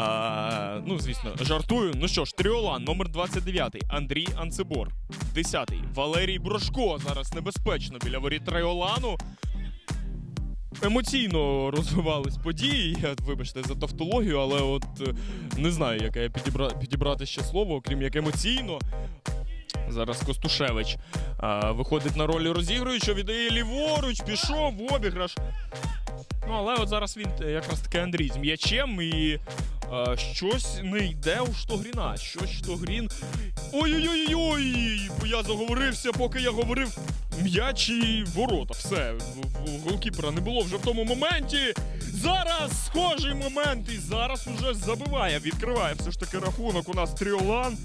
А, ну, звісно, жартую. Ну що ж, Тріолан, номер 29, Андрій Анцебор. 10 Валерій Брошко. Зараз небезпечно біля воріт Тріолану. Емоційно розвивались події. Я вибачте за тавтологію, але от е, не знаю, яке підібра... підібрати ще слово, окрім як емоційно. Зараз Костушевич а, виходить на роль розігруючого, віддає ліворуч, пішов в обіграш. Ну, але от зараз він е, якраз таки Андрій з м'ячем і е, щось не йде у Штогріна. Щось Штогрін. Ой-ой-ой! Бо я заговорився, поки я говорив м'яч і ворота. Все, голкіпера не було вже в тому моменті. Зараз схожий момент, і зараз уже забиває, відкриває все ж таки рахунок. У нас Тріолан.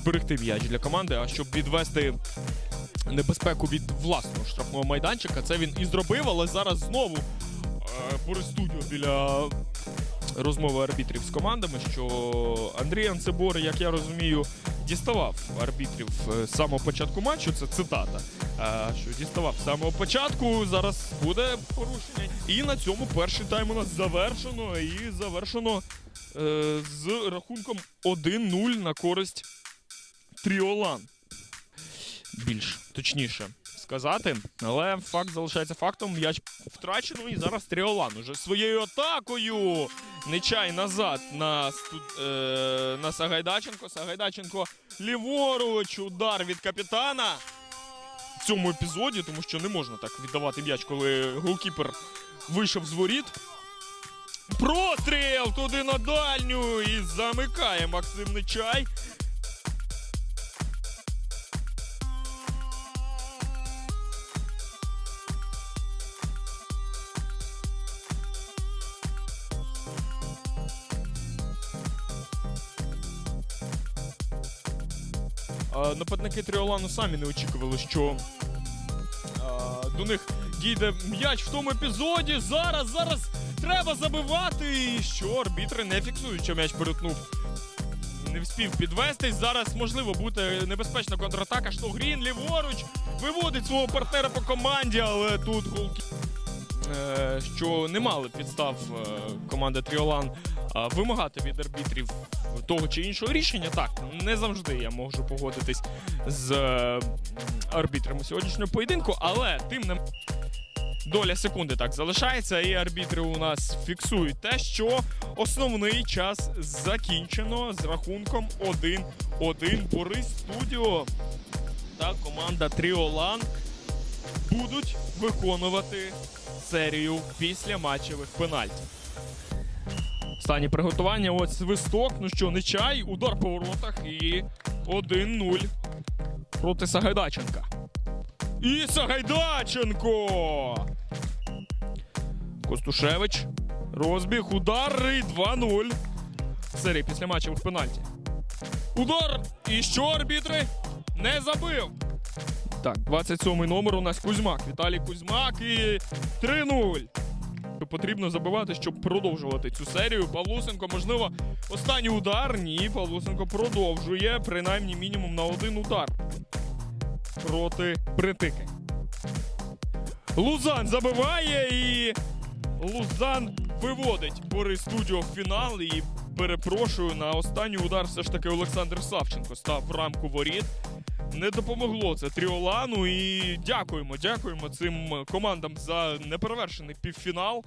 Зберегти м'яч для команди, а щоб відвести небезпеку від власного штрафного майданчика. Це він і зробив, але зараз знову е, Борис Студіо біля розмови арбітрів з командами, що Андрій Анцебор, як я розумію, діставав арбітрів е, з самого початку матчу. Це цитата. е, Що діставав з самого початку. Зараз буде порушення. І на цьому перший тайм у нас завершено. І завершено з рахунком 1-0 на користь Тріолан. Більш точніше сказати. Але факт залишається фактом. М'яч втрачено і зараз Тріолан уже своєю атакою. Нечай назад на, сту- е, на Сагайдаченко. Сагайдаченко ліворуч. Удар від капітана. В цьому епізоді, тому що не можна так віддавати м'яч, коли голкіпер вийшов з воріт. Простріл туди на дальню і замикає Максим Нечай. Нападники Тріолану самі не очікували, що до них дійде м'яч в тому епізоді. Зараз, зараз треба забивати. І що арбітри не фіксують, що м'яч перетнув. Не вспів підвестись. Зараз можливо буде небезпечна контратака. Штогрін ліворуч виводить свого партнера по команді, але тут голки. Е, що не мали підстав е, команда Тріолан вимагати від арбітрів того чи іншого рішення. Так, не завжди я можу погодитись з е, арбітрами сьогоднішнього поєдинку, але тим не доля секунди так залишається, і арбітри у нас фіксують те, що основний час закінчено з рахунком 1-1. Борис Студіо та команда Тріолан будуть виконувати серію після матчевих пенальтів. Останні приготування. Ось свисток. Ну що, не чай, удар по воротах і 1-0 проти Сагайдаченка. І Сагайдаченко! Костушевич. Розбіг, удар і 2-0. Серія після матчевих пенальтів. Удар! І що арбітри? Не забив. Так, 27-й номер у нас Кузьмак. Віталій Кузьмак і 3-0. Потрібно забивати, щоб продовжувати цю серію. Павлусенко, можливо, останній удар. Ні, Павлусенко продовжує принаймні мінімум на один удар проти притики. Лузан забиває і Лузан виводить Борис Студіо в фінал. І перепрошую на останній удар. Все ж таки Олександр Савченко став в рамку воріт. Не допомогло це Тріолану. І дякуємо, дякуємо цим командам за неперевершений півфінал.